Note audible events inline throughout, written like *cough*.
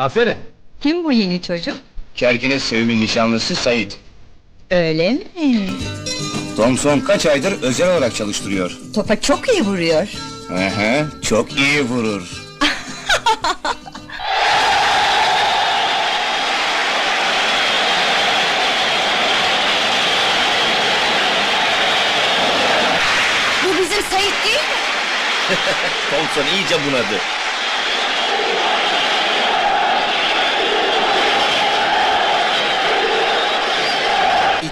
Aferin. Kim bu yeni çocuk? Kerkine Sevim'in nişanlısı Sait. Öyle mi? Thompson kaç aydır özel olarak çalıştırıyor. Topa çok iyi vuruyor. Aha, çok iyi vurur. Bu bizim Sayit değil mi? *laughs* Thompson iyice bunadı.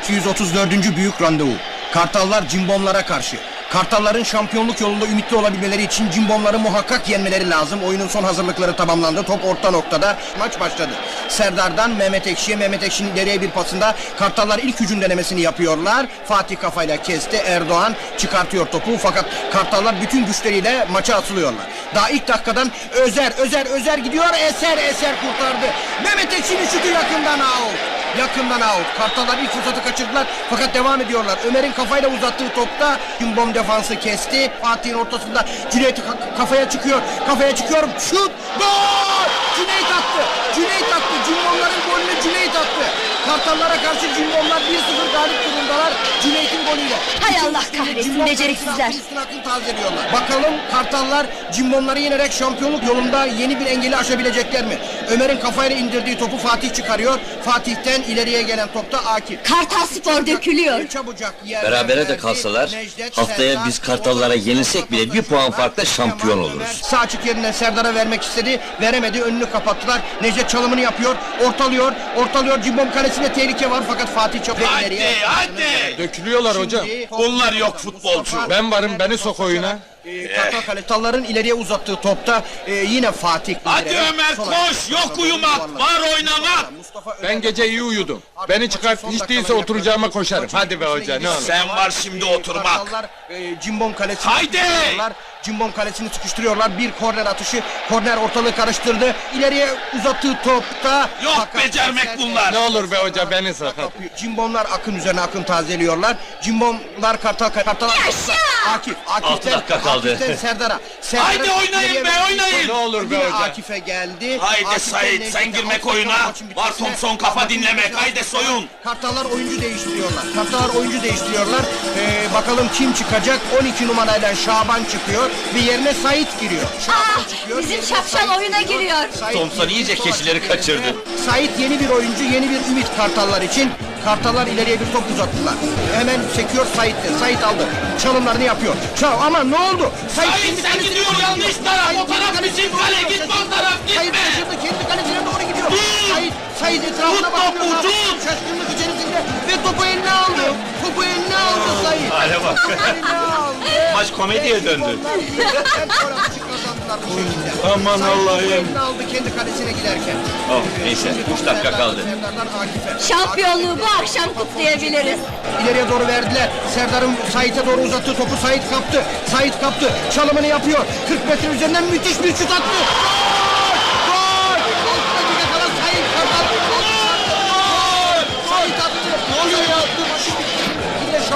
...234. büyük randevu. Kartallar cimbomlara karşı. Kartalların şampiyonluk yolunda ümitli olabilmeleri için cimbomları muhakkak yenmeleri lazım. Oyunun son hazırlıkları tamamlandı. Top orta noktada. Maç başladı. Serdar'dan Mehmet Ekşi'ye, Mehmet Ekşi'nin ileriye bir pasında Kartallar ilk hücum denemesini yapıyorlar. Fatih kafayla kesti. Erdoğan çıkartıyor topu fakat Kartallar bütün güçleriyle maça atılıyorlar. Daha ilk dakikadan Özer, Özer, Özer gidiyor. Eser, Eser kurtardı. Mehmet Ekşi'nin şutu yakından out. Yakından out. Kartallar ilk fırsatı kaçırdılar fakat devam ediyorlar. Ömer'in kafayla uzattığı topta Gümbom defansı kesti. Fatih'in ortasında Cüneyt ka- kafaya çıkıyor. Kafaya çıkıyor. Şut! Gol! Cüneyt attı. Cüneyt attı. Cüneyt. Kartallara karşı Cimbomlar 1-0 galip durumdalar. Cüneyt'in golüyle. Hay Allah kahretsin, beceriksizler. akıl tazeliyorlar. Bakalım Kartallar Cimbomları yenerek şampiyonluk yolunda yeni bir engeli aşabilecekler mi? Ömer'in kafayla indirdiği topu Fatih çıkarıyor. Fatih'ten ileriye gelen topta Akif. Kartal Spor dökülüyor. Çabucak yerden Berabere de verdi. kalsalar Necdet, haftaya Serdar, biz Kartallara yenilsek bile bir puan farkla şampiyon Kemal oluruz. Sağ açık yerinden Serdar'a vermek istedi. Veremedi. Önünü kapattılar. Necdet çalımını yapıyor. Ortalıyor. Ortalıyor. Cimbom kalesinde tehlike var fakat Fatih çok Hadi, ileriye. hadi! Dökülüyorlar hocam. Bunlar yok futbolcu. Ben varım, beni sok oyuna. Ee, Kartal Kartalların ileriye uzattığı topta e, yine Fatih. Hadi ileri. Ömer, Sol koş! Yok uyumak, var oynamak! Mustafa Ömer- Ben gece iyi uyudum. Beni çıkart, hiç değilse oturacağıma koşarım. Hadi be hoca, ne olur. Sen var şimdi oturmak. Kartallar e, Cimbom kalesini Haydi! sıkıştırıyorlar. Cimbom kalesini sıkıştırıyorlar. Bir korner atışı. Korner ortalığı karıştırdı. İleriye uzattığı topta. Yok Fakat becermek Eser- bunlar. Ne olur be hoca, beni sakat. Cimbomlar akın üzerine akın tazeliyorlar. Cimbomlar kartal kartal Akif. Akif'ten, Altı dakika kaldı. Akif'ten Serdar'a. Serdar'a Haydi oynayın be, oynayın. Ne olur be hoca. Akif'e geldi. Haydi Akif'ten Sait, Necdet'e sen girmek oyuna. Var Thompson, kafa dinlemek. Haydi soyun. Kartallar oyuncu değiştiriyorlar. Kartallar oyuncu değiştiriyorlar. Ee, bakalım kim çıkacak? 12 numarayla Şaban çıkıyor ve yerine Sait giriyor. Ah, çıkıyor. bizim şapşal Sait oyuna giriyor. Sait Thompson iyice keçileri kaçırdı. Sait yeni bir oyuncu, yeni bir ümit Kartallar için. Kartallar ileriye bir top uzattılar. Hemen çekiyor Sait'te. Sait aldı. Çalımlarını yapıyor. Çal ama ne oldu? Sait, kendi sen gidiyor yanlış taraf. Sait O taraf bizim kale. Gitme o taraf, Sait gitme. şaşırdı. Kendi kalesine doğru gidiyor. Dur! Sait, Sait etrafına Tut bakıyor. topu, Ne yapıyor? tut! Şaşkınlık Hale bak. Maç komediye döndü. Onlar birden gol atışı kazandılar bu şekilde. Aman Allah'ım. aldı kendi kalesine giderken. Oh, neyse, üç dakika kaldı. Şampiyonluğu bu akşam kutlayabiliriz. İleriye doğru verdiler. Serdar'ın Sait'e doğru uzattığı topu Sait kaptı. Sait kaptı. Çalımını yapıyor. 40 metre üzerinden müthiş bir şut attı.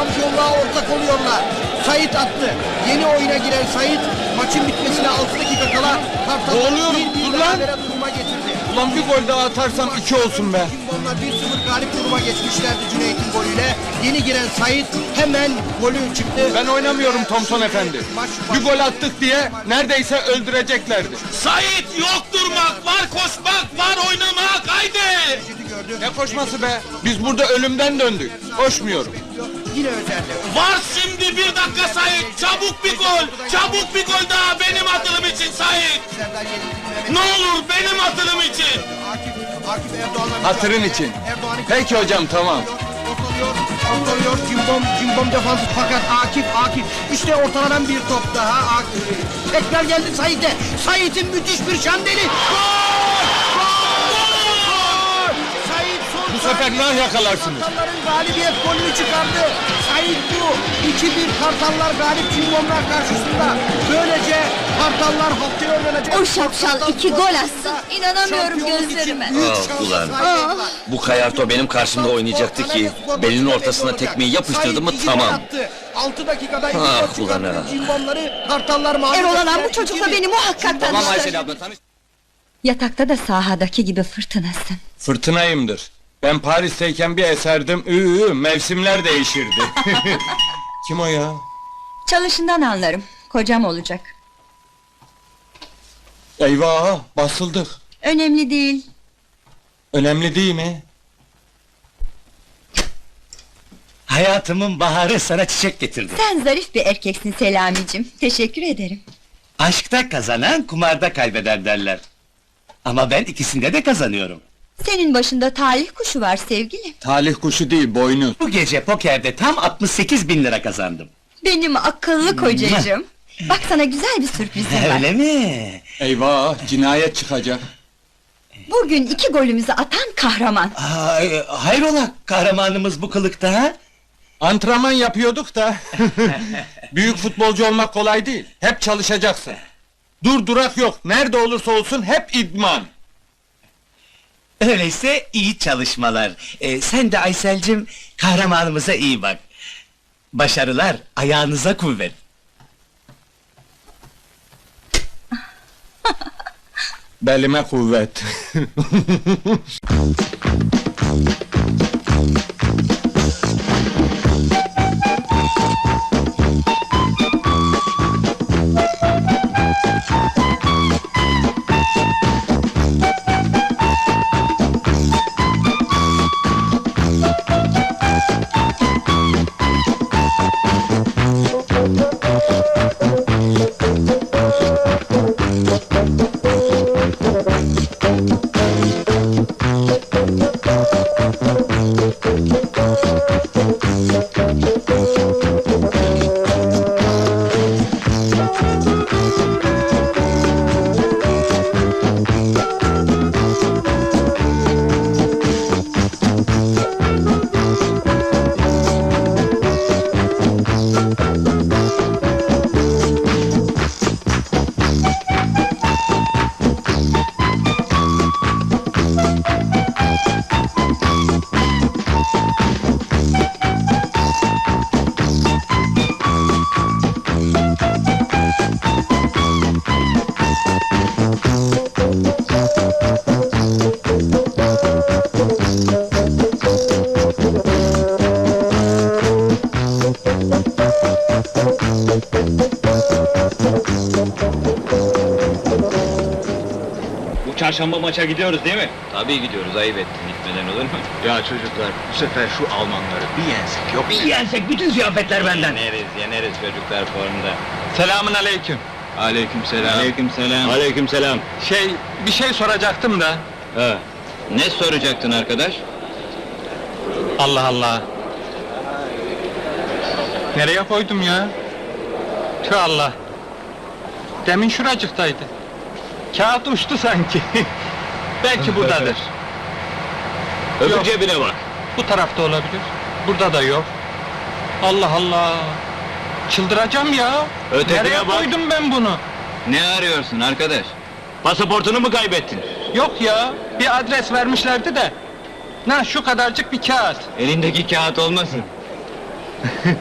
Şampiyonluğa ortak oluyorlar. Sait attı. Yeni oyuna giren Sait maçın bitmesine 6 dakika kala Kartal'ı Ne oluyor? bir bir Dur lan! berabere duruma getirdi. Ulan bir gol daha atarsam iki olsun be. Cimbomlar 1-0 galip duruma geçmişlerdi Cüneyt'in golüyle. Yeni giren Sait hemen golü çıktı. Ben oynamıyorum Thompson efendi. Maç Bir gol attık diye neredeyse öldüreceklerdi. Sait yok durmak, var koşmak, var oynamak. Haydi! Ne koşması be? Biz burada ölümden döndük. Koşmuyorum. Yine özelde. Var şimdi bir dakika Sait. Çabuk bir gol. Çabuk bir gol daha benim atılım için Sait. Ne olur benim atılım için. Akif, Akif Erdoğan'la Hatırın için. Peki hocam, tamam. Ortalıyor, cimbom, cimbom defansı fakat Akif, Akif. İşte ortalanan bir top daha. Akif. Tekrar geldi Sait'e. Sait'in müthiş bir şandeli. Gol! Sefer nah yakalarsınız. Kartalların galibiyet golünü çıkardı. Sait bu. 2-1 Kartallar galip cimbomlar karşısında. Böylece Kartallar haftaya oynanacak. O şapşal iki gol atsın. İnanamıyorum gözlerime. Ah, ulan. oldular. Bu Kayarto benim karşımda oynayacaktı ki belinin ortasına tekmeyi yapıştırdı mı tamam. 6 dakikada iki Ah, gol ulan ha. Cimbomları Kartallar mağlup Erol. Alan bu çocukla beni muhakkak tanıştır. abla tanış. Yatakta da sahadaki gibi fırtınasın. Fırtınayımdır. Ben Paris'teyken bir eserdim. Üü, mevsimler değişirdi. *laughs* Kim o ya? Çalışından anlarım. Kocam olacak. Eyvah, basıldık. Önemli değil. Önemli değil mi? Hayatımın baharı sana çiçek getirdi. Sen zarif bir erkeksin Selamicim. Teşekkür ederim. Aşkta kazanan kumarda kaybeder derler. Ama ben ikisinde de kazanıyorum. Senin başında talih kuşu var sevgilim. Talih kuşu değil, boynuz. Bu gece pokerde tam 68 bin lira kazandım. Benim akıllı kocacığım. Bak sana güzel bir sürprizim var. Öyle mi? Eyvah, cinayet çıkacak. Bugün iki golümüzü atan kahraman. Aa, e, hayrola kahramanımız bu kılıkta ha? Antrenman yapıyorduk da. *laughs* Büyük futbolcu olmak kolay değil. Hep çalışacaksın. Dur durak yok. Nerede olursa olsun hep idman. Öyleyse iyi çalışmalar. Ee, sen de Aysel'cim kahramanımıza iyi bak. Başarılar, ayağınıza kuvvet. *laughs* Belime kuvvet. *laughs* çarşamba maça gidiyoruz değil mi? Tabii gidiyoruz, ayıp ettin. Gitmeden olur mu? *laughs* Ya çocuklar bu sefer şu Almanları bir yensek yok. Bir yensek bütün ziyafetler benden. Yeneriz, yeneriz çocuklar formda. Selamun aleyküm. Aleyküm selam. Aleyküm selam. Aleyküm selam. Şey, bir şey soracaktım da. Ha. Ne soracaktın arkadaş? Allah Allah. Nereye koydum ya? Tüh Allah. Demin şuracıktaydı. Kağıt uçtu sanki. *laughs* Belki buradadır. Öbür Yok. cebine bak. Bu tarafta olabilir. Burada da yok. Allah Allah. Çıldıracağım ya. Ötekine Nereye bak. koydum ben bunu? Ne arıyorsun arkadaş? Pasaportunu mu kaybettin? Yok ya. Bir adres vermişlerdi de. Na şu kadarcık bir kağıt. Elindeki kağıt olmasın. *laughs*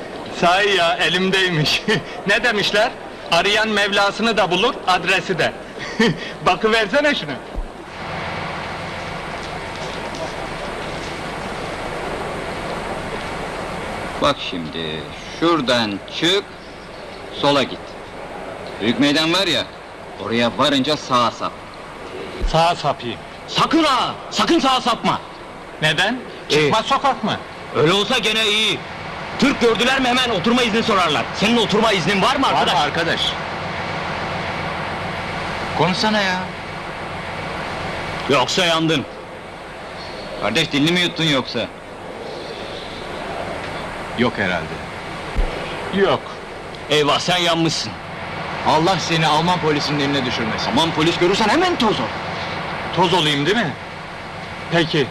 Sahi ya elimdeymiş. *laughs* ne demişler? Arayan Mevlasını da bulur, adresi de. *laughs* Bakıversene şunu. Bak şimdi, şuradan çık, sola git. Büyük meydan var ya, oraya varınca sağa sap. Sağa sapayım. Sakın ha! Sakın sağa sapma! Neden? Çıkmaz sokak mı? Öyle olsa gene iyi. Türk gördüler mi hemen oturma izni sorarlar. Senin oturma iznin var mı arkadaş? arkadaş? Konuşsana ya. Yoksa yandın. Kardeş dilini mi yuttun yoksa? Yok herhalde. Yok. Eyvah sen yanmışsın. Allah seni Alman polisinin eline düşürmesin. Aman polis görürsen hemen toz ol. Toz olayım değil mi? Peki.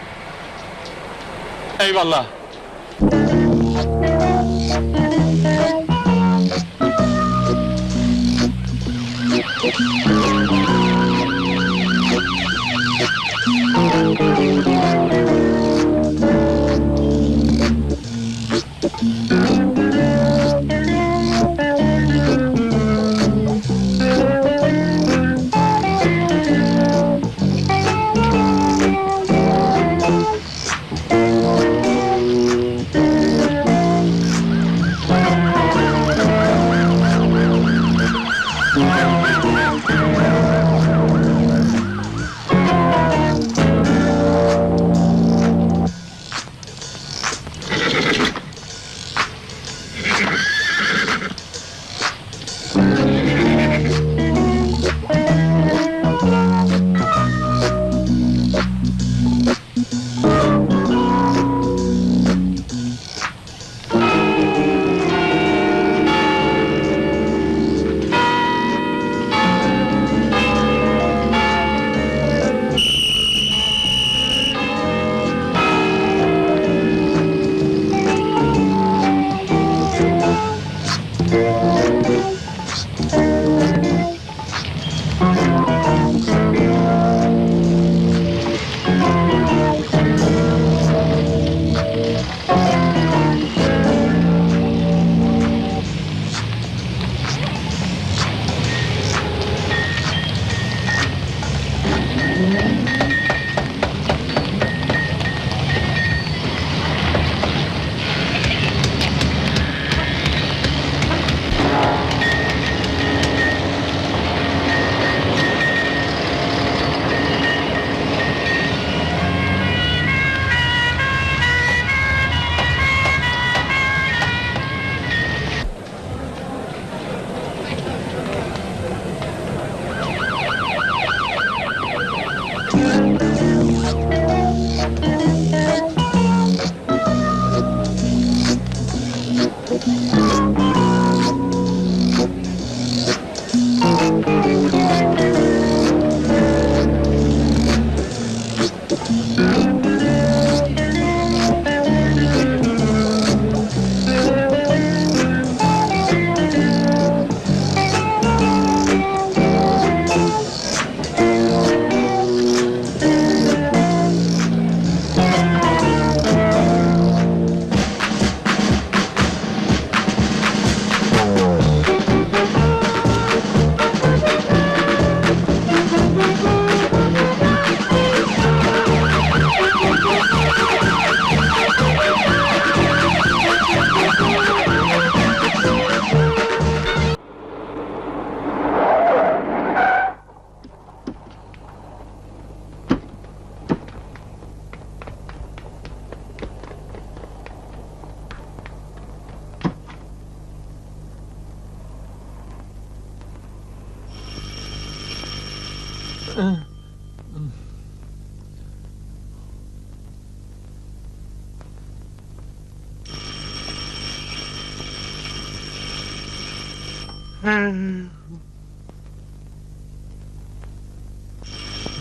Eyvallah.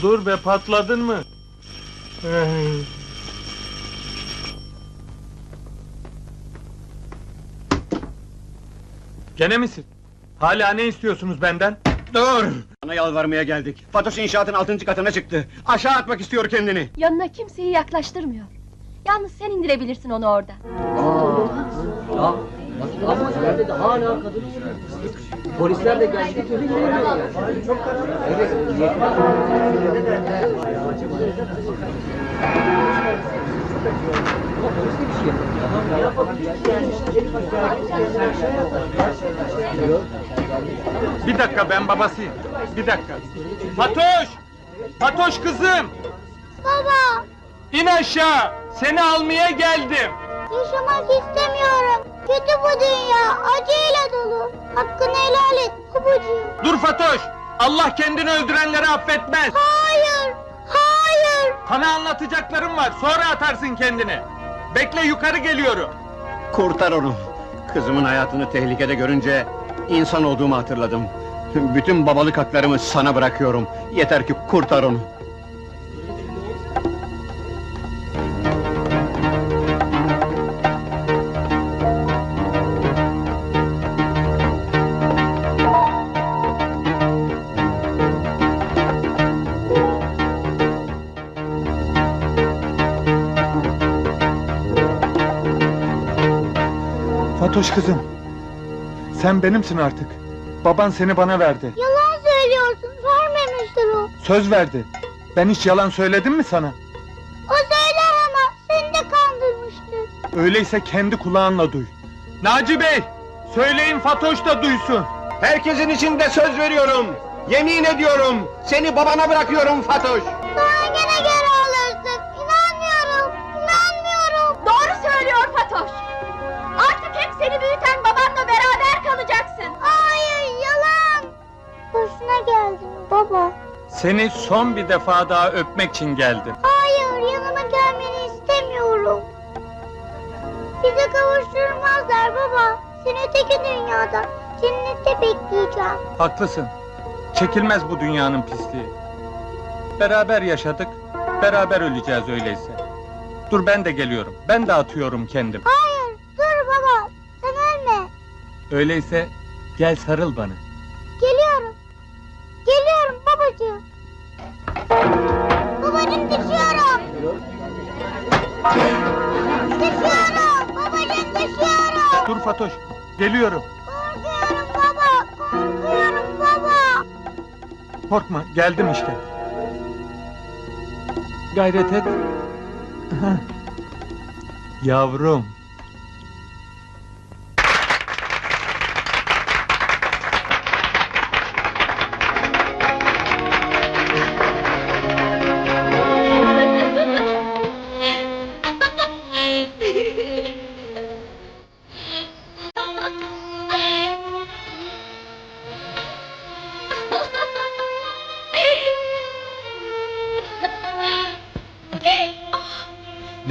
Dur be patladın mı? Gene misin? Hala ne istiyorsunuz benden? Dur! Sana yalvarmaya geldik. Fatoş inşaatın altıncı katına çıktı. Aşağı atmak istiyor kendini. Yanına kimseyi yaklaştırmıyor. Yalnız sen indirebilirsin onu orada. Bir dakika ben babasıyım. Bir dakika. Fatoş! Fatoş kızım! Baba, İn aşağı! Seni almaya geldim. yaşamak istemiyorum. Kötü bu dünya, acıyla dolu. Hakkını helal et babacığım. Dur Fatoş! Allah kendini öldürenleri affetmez. Hayır, hayır. Sana anlatacaklarım var. Sonra atarsın kendini. Bekle yukarı geliyorum. Kurtar onu. Kızımın hayatını tehlikede görünce insan olduğumu hatırladım. Bütün babalık haklarımı sana bırakıyorum. Yeter ki kurtar onu. Fatoş kızım. Sen benimsin artık. Baban seni bana verdi. Yalan söylüyorsun, vermemiştir o. Söz verdi. Ben hiç yalan söyledim mi sana? O söyler ama seni de kandırmıştır. Öyleyse kendi kulağınla duy. Naci Bey! Söyleyin Fatoş da duysun. Herkesin içinde söz veriyorum. Yemin ediyorum. Seni babana bırakıyorum Fatoş. Seni son bir defa daha öpmek için geldim. Hayır, yanıma gelmeni istemiyorum. Bizi kavuşturmazlar baba. Seni öteki dünyada, cennette bekleyeceğim. Haklısın. Çekilmez bu dünyanın pisliği. Beraber yaşadık, beraber öleceğiz öyleyse. Dur ben de geliyorum. Ben de atıyorum kendim. Hayır, dur baba. Sen ölme. Öyleyse gel sarıl bana. Fatoş, geliyorum. Korkuyorum baba. Korkuyorum baba. Korkma, geldim işte. gayret et. *laughs* Yavrum.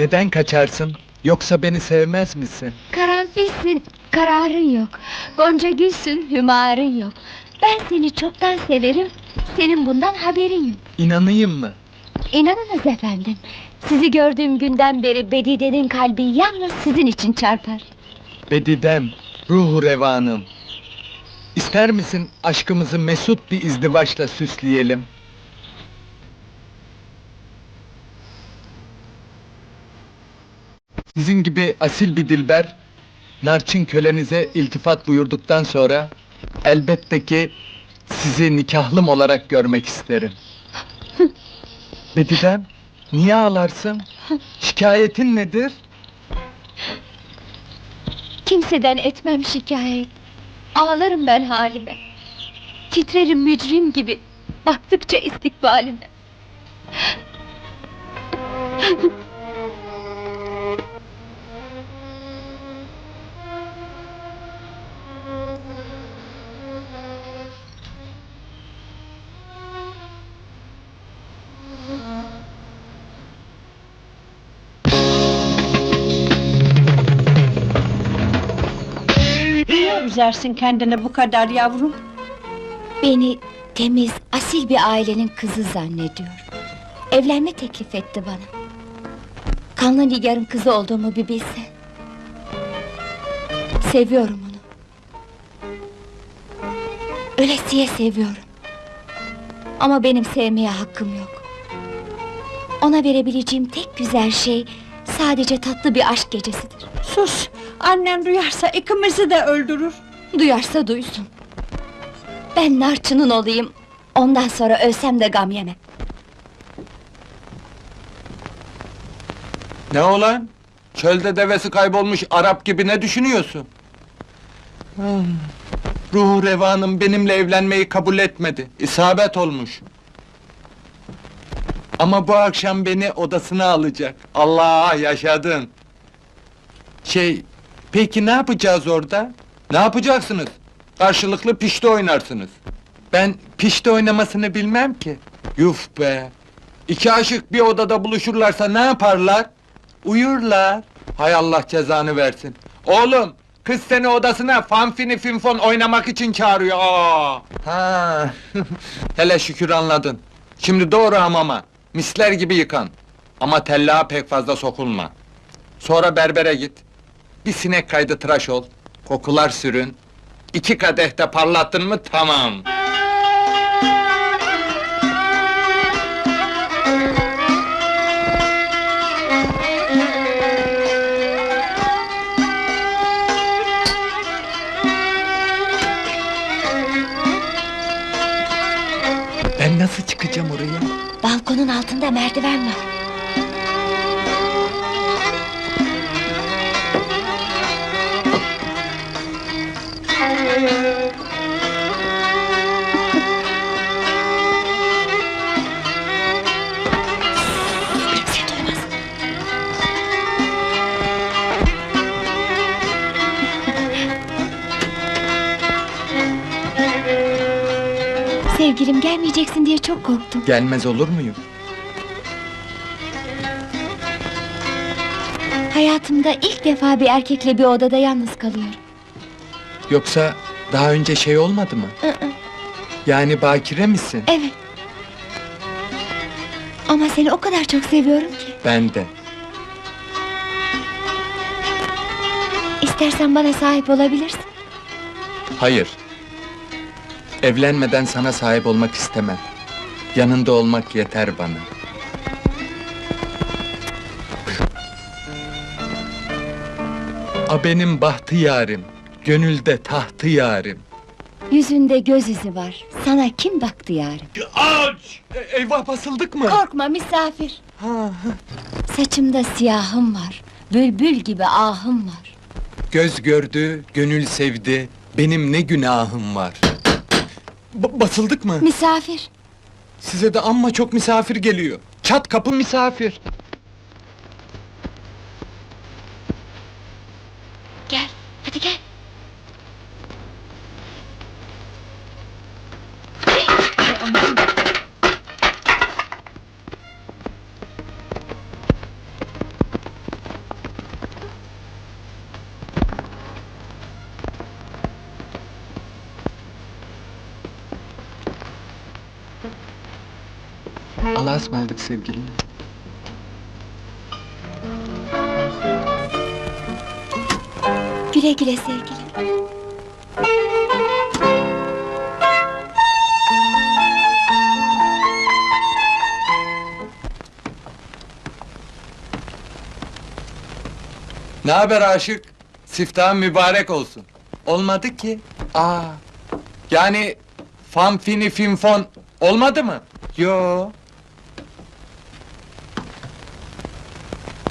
Neden kaçarsın? Yoksa beni sevmez misin? Karanfilsin, kararın yok. Gonca gülsün, hümarın yok. Ben seni çoktan severim, senin bundan haberin yok. İnanayım mı? İnanınız efendim, sizi gördüğüm günden beri Bedide'nin kalbi yalnız sizin için çarpar. Bedidem, ruhu revanım. İster misin aşkımızı mesut bir izdivaçla süsleyelim? Sizin gibi asil bir dilber, Narçın kölenize iltifat buyurduktan sonra... ...elbette ki sizi nikahlım olarak görmek isterim. *laughs* Bedidem, niye ağlarsın? Şikayetin nedir? Kimseden etmem şikayet. Ağlarım ben halime. Titrerim mücrim gibi, baktıkça istikbalime. Üzersin kendini bu kadar yavrum? Beni temiz, asil bir ailenin kızı zannediyor. Evlenme teklif etti bana. Kanlı Nigar'ın kızı olduğumu bir bilse. Seviyorum onu. Ölesiye seviyorum. Ama benim sevmeye hakkım yok. Ona verebileceğim tek güzel şey... ...sadece tatlı bir aşk gecesidir. Sus! Annen duyarsa ikimizi de öldürür. Duyarsa duysun. Ben Narçın'ın olayım. Ondan sonra ölsem de gam yemem. Ne olan? Çölde devesi kaybolmuş Arap gibi ne düşünüyorsun? Hmm. Ruhu revanım benimle evlenmeyi kabul etmedi. İsabet olmuş. Ama bu akşam beni odasına alacak. Allah yaşadın. Şey, peki ne yapacağız orada? Ne yapacaksınız? Karşılıklı pişti oynarsınız. Ben pişti oynamasını bilmem ki. Yuf be! İki aşık bir odada buluşurlarsa ne yaparlar? Uyurlar. Hay Allah cezanı versin. Oğlum, kız seni odasına fanfini finfon oynamak için çağırıyor. Aa! Ha. *laughs* Hele şükür anladın. Şimdi doğru hamama. Misler gibi yıkan. Ama tellaha pek fazla sokulma. Sonra berbere git. Bir sinek kaydı tıraş ol. Kokular sürün. İki kadehte parlattın mı tamam. Ben nasıl çıkacağım oraya? Balkonun altında merdiven var. Sevgilim gelmeyeceksin diye çok korktum. Gelmez olur muyum? Hayatımda ilk defa bir erkekle bir odada yalnız kalıyorum. Yoksa daha önce şey olmadı mı? Iı, Yani bakire misin? Evet. Ama seni o kadar çok seviyorum ki. Ben de. İstersen bana sahip olabilirsin. Hayır. Evlenmeden sana sahip olmak istemem. Yanında olmak yeter bana. A benim bahtı yarim, gönülde tahtı yarim. Yüzünde göz izi var. Sana kim baktı yarım? Aç! E, eyvah basıldık mı? Korkma misafir. Saçımda siyahım var. Bülbül gibi ahım var. Göz gördü, gönül sevdi. Benim ne günahım var. Ba- basıldık mı? Misafir. Size de amma çok misafir geliyor. Çat kapı misafir. Gel. Hadi gel. Allah'a ısmarladık sevgilim. Güle güle sevgilim. Ne haber aşık? Siftahın mübarek olsun. Olmadı ki. Aa. Yani fan fini fin fon olmadı mı? Yo.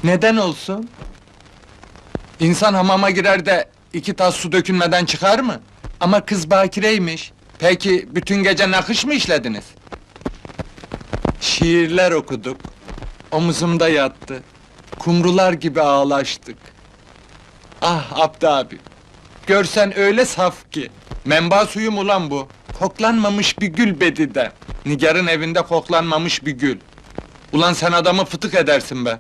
Neden olsun? İnsan hamama girer de iki tas su dökülmeden çıkar mı? Ama kız bakireymiş. Peki bütün gece nakış mı işlediniz? Şiirler okuduk. Omuzumda yattı. Kumrular gibi ağlaştık. Ah Abdi abi. Görsen öyle saf ki. Menba suyum ulan bu. Koklanmamış bir gül bedide. Nigar'ın evinde koklanmamış bir gül. Ulan sen adamı fıtık edersin be.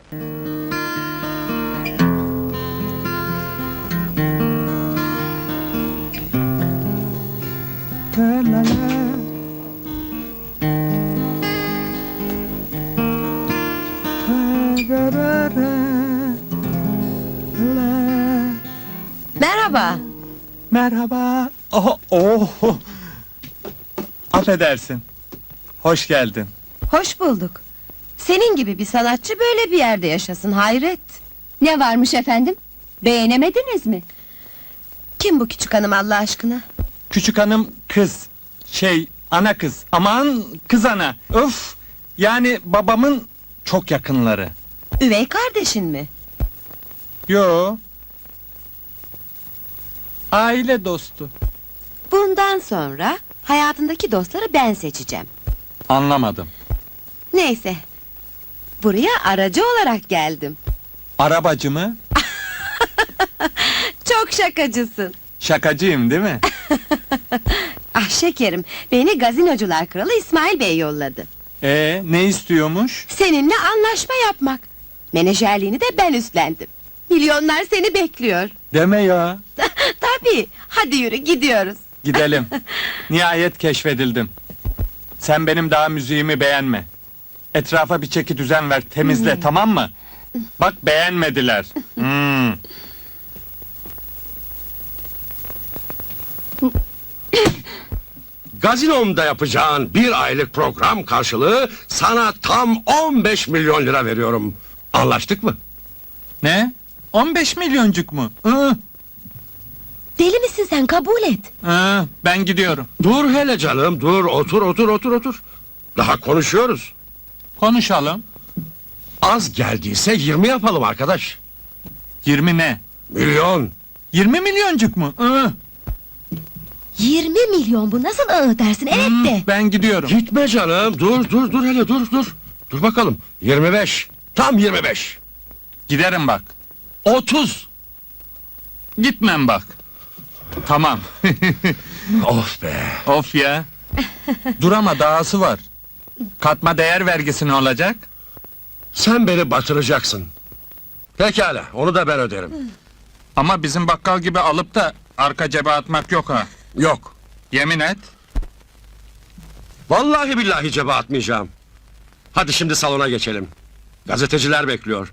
Merhaba. Merhaba. Oh, oh. Affedersin. Hoş geldin. Hoş bulduk. Senin gibi bir sanatçı böyle bir yerde yaşasın hayret. Ne varmış efendim? Beğenemediniz mi? Kim bu küçük hanım Allah aşkına? Küçük hanım kız. Şey, ana kız. Aman kız ana. Öf. Yani babamın çok yakınları. Üvey kardeşin mi? Yo. Aile dostu. Bundan sonra hayatındaki dostları ben seçeceğim. Anlamadım. Neyse. Buraya aracı olarak geldim. Arabacı mı? *laughs* Çok şakacısın. Şakacıyım değil mi? *laughs* *laughs* Ah şekerim, beni gazinocular kralı İsmail Bey yolladı. Ee, ne istiyormuş? Seninle anlaşma yapmak. Menajerliğini de ben üstlendim. Milyonlar seni bekliyor. Deme ya. *laughs* Tabii, hadi yürü gidiyoruz. Gidelim. *laughs* Nihayet keşfedildim. Sen benim daha müziğimi beğenme. Etrafa bir çeki düzen ver, temizle tamam mı? Bak beğenmediler. Hmm. Gazinomda yapacağın bir aylık program karşılığı sana tam 15 milyon lira veriyorum. Anlaştık mı? Ne? 15 milyoncuk mu? Hı, Deli misin sen kabul et. hı, ben gidiyorum. Dur hele canım, dur, otur, otur, otur, otur. Daha konuşuyoruz. Konuşalım. Az geldiyse 20 yapalım arkadaş. 20 ne? Milyon. 20 milyoncuk mu? Hı, 20 milyon bu nasıl ıı dersin evet hı, de. ben gidiyorum. Gitme canım, dur, dur, dur hele, dur, dur. Dur bakalım, 25. Tam 25. Giderim bak. 30. Gitmem bak. Tamam. *laughs* Of be. of ya. Dur ama dahası var. Katma değer vergisi ne olacak? Sen beni batıracaksın. Pekala, onu da ben öderim. Ama bizim bakkal gibi alıp da arka cebe atmak yok ha. Yok. Yemin et. Vallahi billahi cebe atmayacağım. Hadi şimdi salona geçelim. Gazeteciler bekliyor.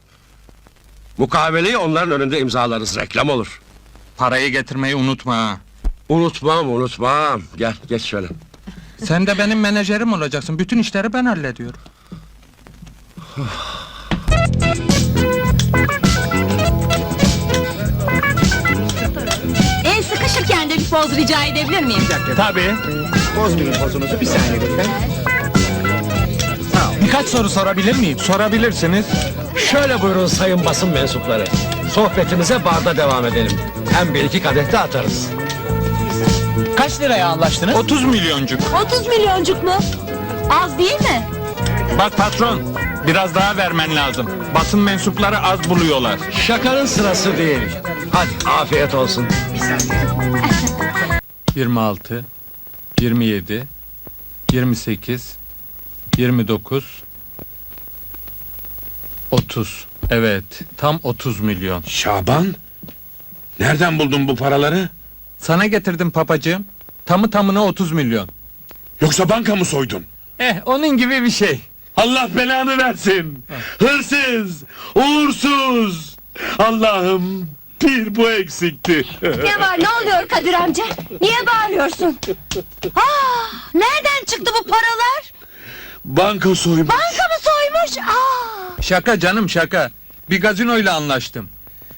Mukaveleyi onların önünde imzalarız, reklam olur. Parayı getirmeyi unutma ha. Unutmam, unutmam. Gel, geç şöyle. Sen de benim menajerim olacaksın. Bütün işleri ben hallediyorum. *sighs* *laughs* Tanışırken de bir poz rica edebilir miyim? Tabii. Bozmayın pozunuzu bir saniye lütfen. Birkaç soru sorabilir miyim? Sorabilirsiniz. Şöyle buyurun sayın basın mensupları. Sohbetimize barda devam edelim. Hem bir iki kadeh de atarız. Kaç liraya anlaştınız? 30 milyoncuk. 30 milyoncuk mu? Az değil mi? Bak patron, biraz daha vermen lazım. Basın mensupları az buluyorlar. Şakanın sırası değil. Hadi afiyet olsun. 26, 27, 28, 29, 30. Evet, tam 30 milyon. Şaban? Nereden buldun bu paraları? Sana getirdim papacığım. Tamı tamına 30 milyon. Yoksa banka mı soydun? Eh, onun gibi bir şey. Allah belanı versin! Hırsız! Uğursuz! Allah'ım bir bu eksikti. Ne var ne oluyor Kadir amca? Niye bağırıyorsun? Ah, nereden çıktı bu paralar? Banka soymuş. Banka mı soymuş? Aa! Şaka canım şaka. Bir gazinoyla anlaştım.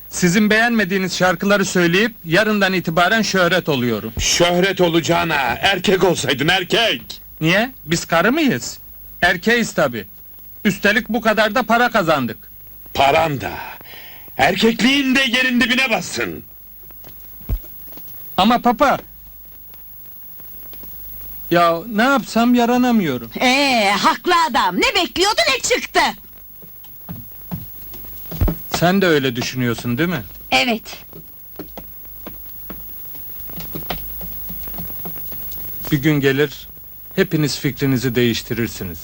Sizin beğenmediğiniz şarkıları söyleyip yarından itibaren şöhret oluyorum. Şöhret olacağına erkek olsaydın erkek. Niye? Biz karı mıyız? Erkeğiz tabi. Üstelik bu kadar da para kazandık. Paran da. Erkekliğin de yerin dibine bassın. Ama papa... Ya ne yapsam yaranamıyorum. Ee, haklı adam. Ne bekliyordu ne çıktı? Sen de öyle düşünüyorsun değil mi? Evet. Bir gün gelir, hepiniz fikrinizi değiştirirsiniz.